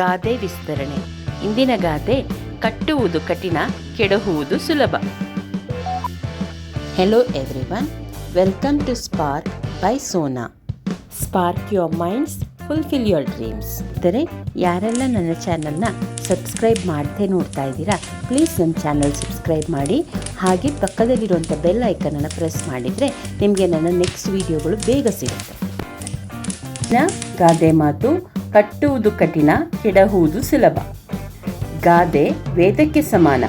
ಗಾದೆ ವಿಸ್ತರಣೆ. ಇಂದಿನ ಗಾದೆ ಕಟ್ಟುವುದು ಕಠಿಣ ಕೆಡಹುವುದು ಸುಲಭ. Hello everyone welcome to spark by Sona spark your minds fulfil your dreams ಅಂದರೆ ಯಾರೆಲ್ಲ ನನ್ನ ಚಾನಲ್ನ ಸಬ್ಸ್ಕ್ರೈಬ್ ಮಾಡದೆ ನೋಡ್ತಾ ಇದ್ದೀರಾ ಪ್ಲೀಸ್ ನನ್ನ ಚಾನಲ್ ಸಬ್ಸ್ಕ್ರೈಬ್ ಮಾಡಿ ಹಾಗೆ ಪಕ್ಕದಲ್ಲಿರುವಂಥ ಬೆಲ್ ಐಕನನ್ನು ಪ್ರೆಸ್ ಮಾಡಿದರೆ ನಿಮಗೆ ನನ್ನ ನೆಕ್ಸ್ಟ್ ವಿಡಿಯೋಗಳು ಬೇಗ ಸಿಗುತ್ತೆ. ಗಾದೆ ಮಾತು ಕಟ್ಟುವುದು ಕಠಿಣ, ಕೆಡಹುವುದು ಸುಲಭ. ಗಾದೆ ವೇದಕ್ಕೆ ಸಮಾನ.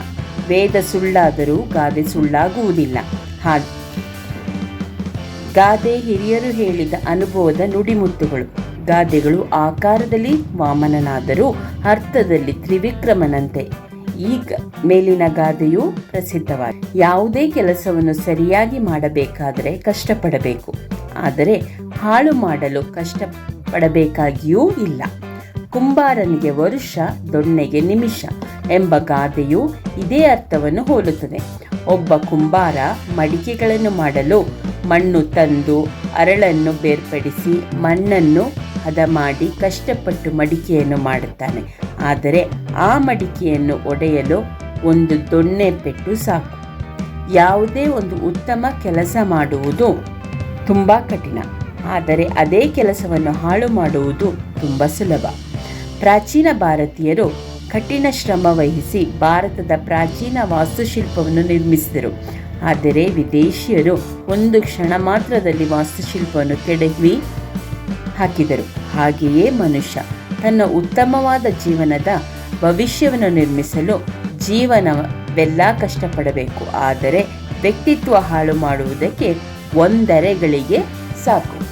ವೇದ ಸುಳ್ಳಾದರೂ ಗಾದೆ ಸುಳ್ಳಾಗುವುದಿಲ್ಲ. ಹಾಗೆ ಗಾದೆ ಹಿರಿಯರು ಹೇಳಿದ ಅನುಭವದ ನುಡಿಮುತ್ತುಗಳು. ಗಾದೆಗಳು ಆಕಾರದಲ್ಲಿ ವಾಮನನಾದರೂ ಅರ್ಥದಲ್ಲಿ ತ್ರಿವಿಕ್ರಮನಂತೆ. ಈಗ ಮೇಲಿನ ಗಾದೆಯು ಪ್ರಸಿದ್ಧವಾದ ಯಾವುದೇ ಕೆಲಸವನ್ನು ಸರಿಯಾಗಿ ಮಾಡಬೇಕಾದರೆ ಕಷ್ಟಪಡಬೇಕು. ಆದರೆ ಹಾಳು ಮಾಡಲು ಕಷ್ಟಪಡಬೇಕಾಗಿಯೂ ಇಲ್ಲ. ಕುಂಬಾರನಿಗೆ ವರುಷ, ದೊಣ್ಣೆಗೆ ನಿಮಿಷ ಎಂಬ ಗಾದೆಯು ಇದೇ ಅರ್ಥವನ್ನು ಹೋಲುತ್ತದೆ. ಒಬ್ಬ ಕುಂಬಾರ ಮಡಿಕೆಗಳನ್ನು ಮಾಡಲು ಮಣ್ಣು ತಂದು ಅರಳನ್ನು ಬೇರ್ಪಡಿಸಿ ಮಣ್ಣನ್ನು ಹದ ಮಾಡಿ ಕಷ್ಟಪಟ್ಟು ಮಡಿಕೆಯನ್ನು ಮಾಡುತ್ತಾನೆ. ಆದರೆ ಆ ಮಡಿಕೆಯನ್ನು ಒಡೆಯಲು ಒಂದು ದೊಣ್ಣೆ ಪೆಟ್ಟು ಸಾಕು. ಯಾವುದೇ ಒಂದು ಉತ್ತಮ ಕೆಲಸ ಮಾಡುವುದು ತುಂಬ ಕಠಿಣ. ಆದರೆ ಅದೇ ಕೆಲಸವನ್ನು ಹಾಳು ಮಾಡುವುದು ತುಂಬ ಸುಲಭ. ಪ್ರಾಚೀನ ಭಾರತೀಯರು ಕಠಿಣ ಶ್ರಮ ವಹಿಸಿ ಭಾರತದ ಪ್ರಾಚೀನ ವಾಸ್ತುಶಿಲ್ಪವನ್ನು ನಿರ್ಮಿಸಿದರು. ಆದರೆ ವಿದೇಶಿಯರು ಒಂದು ಕ್ಷಣ ಮಾತ್ರದಲ್ಲಿ ವಾಸ್ತುಶಿಲ್ಪವನ್ನು ಕೆಡವಿ ಹಾಕಿದರು. ಹಾಗೆಯೇ ಮನುಷ್ಯ ತನ್ನ ಉತ್ತಮವಾದ ಜೀವನದ ಭವಿಷ್ಯವನ್ನು ನಿರ್ಮಿಸಲು ಜೀವನವೆಲ್ಲ ಕಷ್ಟಪಡಬೇಕು. ಆದರೆ ವ್ಯಕ್ತಿತ್ವ ಹಾಳು ಮಾಡುವುದಕ್ಕೆ ಒಂದರೆಗಳಿಗೆ ಸಾಕು.